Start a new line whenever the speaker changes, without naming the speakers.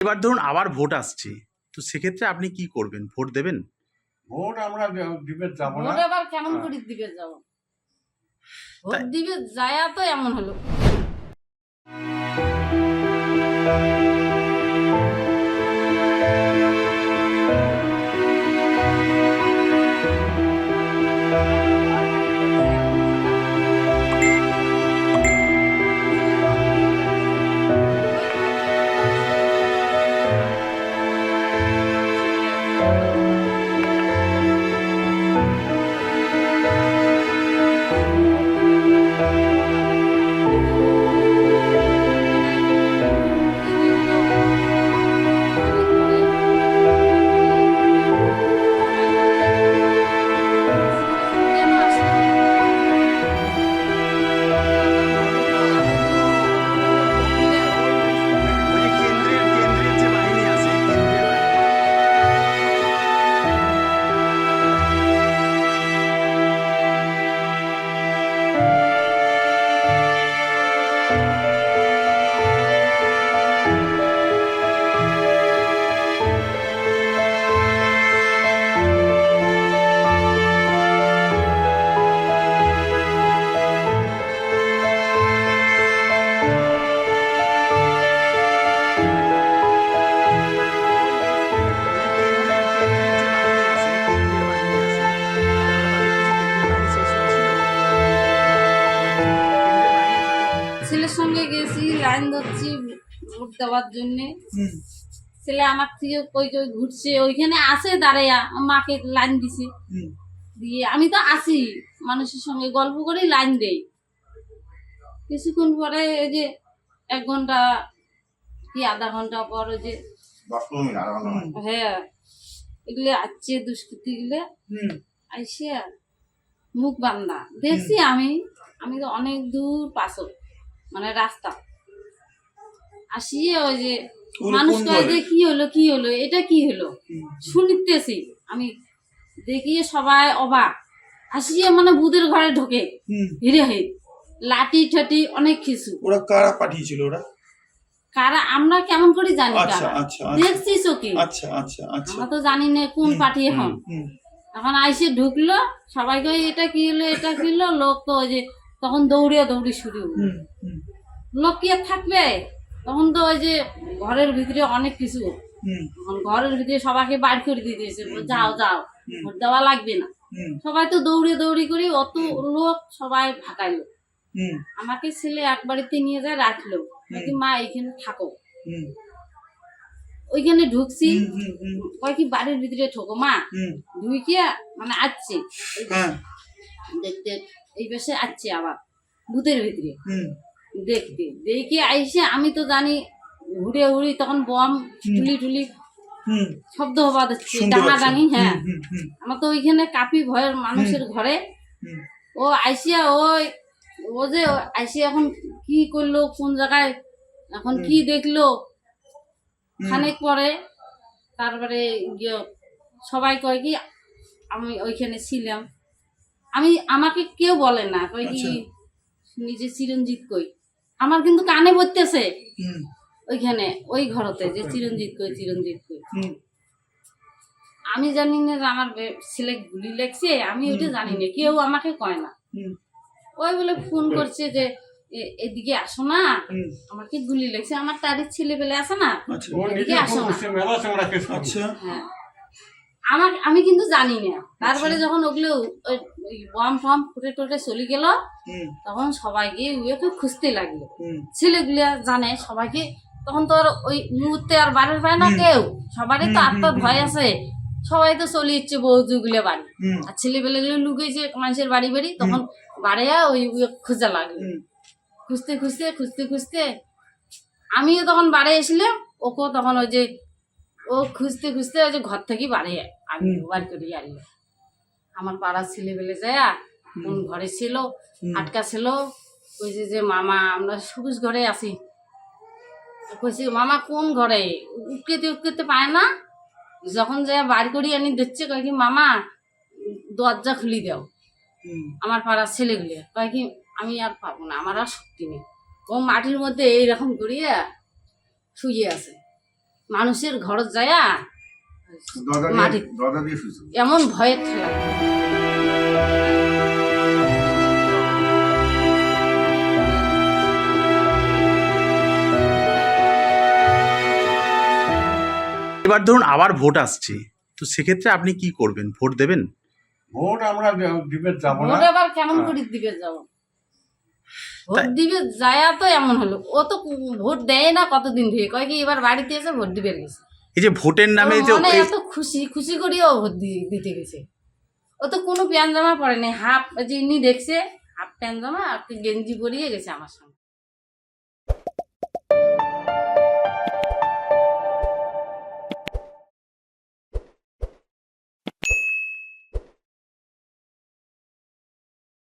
এবার ধরুন আবার ভোট আসছে তো সেক্ষেত্রে আপনি কি করবেন? ভোট দেবেন?
ভোট আমরা দিবে যাব না।
ভোট আবার কেমন করে দিবে যাব? ভোট দিবে যায়া তো এমন হলো। ছেলের সঙ্গে গেছি লাইন ধরছি ভোট দেওয়ার জন্যে। ছেলে আমার থেকে কই কই ঘুরছে ওইখানে আসে দাঁড়াইয়া মাকে লাইন দিছে। দিয়ে আমি তো আসি মানুষের সঙ্গে গল্প করেই লাইন দেই। কিছুক্ষণ পরে এই যে এক ঘণ্টা কি আধা ঘণ্টা পর ওই যে
হয়।
হ্যাঁ এগুলো আসছে দুষ্কৃতি গুলো আইসে মুখ বান্ধা। দেখছি আমি আমি তো অনেক দূর পাশো। মানে রাস্তা। আসিয়ে ওই যে মানুষ কয় যে কি হলো কি হলো? এটা কি হলো? শুনিতেছি। আমি দেখিয়ে সবাই অবাক। আসিয়ে মানে বুদের ঘরে ঢোকে। হিরে হে। লাঠি ঠাটি অনেক কিছু।
ওরা কারা পাঠিয়েছিল ওরা?
কারা আমরা কেমন করে জানি
আচ্ছা
কারা
আচ্ছা আচ্ছা।
দেখছি চোখে।
আচ্ছা আচ্ছা আচ্ছা।
আমরা তো জানি না কোন পার্টি
হুম,
এখন এখন আইসে ঢুকলো সবাইকে এটা কি হলো এটা কি হলো? লোক তো ওই যে তখন দৌড়িয়ে দৌড়ি শুরু লোক কি আর থাকবে তখন তো ওই যে ঘরের ভিতরে অনেক কিছু। এখন ঘরের ভিতরে সবাইকে বার করে দিয়ে দিয়েছে যাও যাও ভোট দেওয়া লাগবে না। সবাই তো দৌড়ে দৌড়ি করে অত লোক সবাই ভাগাইলো আমাকে ছেলে এক বাড়িতে নিয়ে যায় রাখল। নাকি মা এইখানে থাকো। ওইখানে ঢুকছি। কয় কি বাড়ির ভিতরে ঠোকো মা ঢুকিয়া মানে আসছে
হ্যাঁ,
দেখতে এই পাশে আসছে আবার ভূতের ভিতরে। দেখতে দেখে আইসে আমি তো জানি ঘুরে ঘুরি তখন বম টুলি টুলি শব্দ হবা দিচ্ছে ডাঙা ডাঙি হ্যাঁ। আমার তো ওইখানে কাপি ভয়ের মানুষের ঘরে। ও আইসিয়া ওই ও যে আইসিয়া এখন কি করল কোন জায়গায় এখন কি দেখল খানিক পরে তারপরে গিয়ে সবাই কয় কি আমি ওইখানে ছিলাম। আমি আমাকে কেউ বলে না কয় কি
আচ্ছা।
নিজে চিরঞ্জিত কই? আমার কিন্তু কানে বলতেছে ওইখানে ওই ঘরতে যে চিরঞ্জিত কই চিরঞ্জিত কই। আমি জানি না যে আমার ছেলে গুলি লাগছে আমি ওইটা জানি না কেউ আমাকে কয় না। ওই বলে ফোন করছে যে এদিকে আসো না আমাকে গুলি লাগছে আমার তারিখ ছেলে পেলে আসে না
আচ্ছা।
এদিকে আসো না। আমার আমি কিন্তু জানি না তারপরে যখন ওগুলো বম ফম ফুটে টুটে চলে গেল তখন সবাইকে ওকে খুঁজতে লাগল। ছেলেগুলা জানে সবাইকে তখন তো আর ওই মুহূর্তে আর বাড়ির পায় না কেউ। সবারই তো আত্মার ভয় আছে। সবাই তো চলে যাচ্ছে বৌজুগুলো বাড়ি। আর ছেলেবেলেগুলো লুকিয়েছে মানুষের বাড়ি বাড়ি তখন বাড়িয়া ওই ওই খোঁজা লাগল। খুঁজতে খুঁজতে খুঁজতে খুঁজতে আমিও তখন বাড়ি এসলাম ওকেও তখন ওই যে ও খুঁজতে খুঁজতে ওই যে ঘর থেকে বাড়ি আমি। বার করে আনলো আমার পাড়ার ছেলে ছেলেবেলে যায় কোন ঘরে ছিল আটকা ছিল ওই যে যে মামা আমরা সবুজ ঘরে আছি। কইছি মামা কোন ঘরে? উটকেতে উটকেতে পায় না। যখন যে বার করি আনি দিচ্ছে কয় কি মামা দরজা খুলি দাও। আমার পাড়ার ছেলেগুলো কয় কি আমি আর পাবো না আমার আর শক্তি নেই। ও মাটির মধ্যে এইরকম করিয়া শুয়ে আছে। মানুষের ঘর যায়া এমন ভয়ের ঠেলা
এবার ধরুন আবার ভোট আসছে তো সেক্ষেত্রে আপনি কি করবেন? ভোট দেবেন?
ভোট আমরা দিবে যাব না।
ভোট আবার কেমন করে দিবে যাব? ভোট দিবে যায়া তো এমন হলো। ও তো ভোট দেয় না কতদিন ধরে। কয় কি এবার বাড়িতে এসে ভোট দিবে গেছে
এই যে ভোটের নামে যে
মনে এত খুশি খুশি ও ভোট দিতে গেছে। ও তো কোনো প্যান জামা নাই। হাফ যে ইনি দেখছে হাফ প্যান জামা আর গেঞ্জি পরিয়ে গেছে আমার সঙ্গে।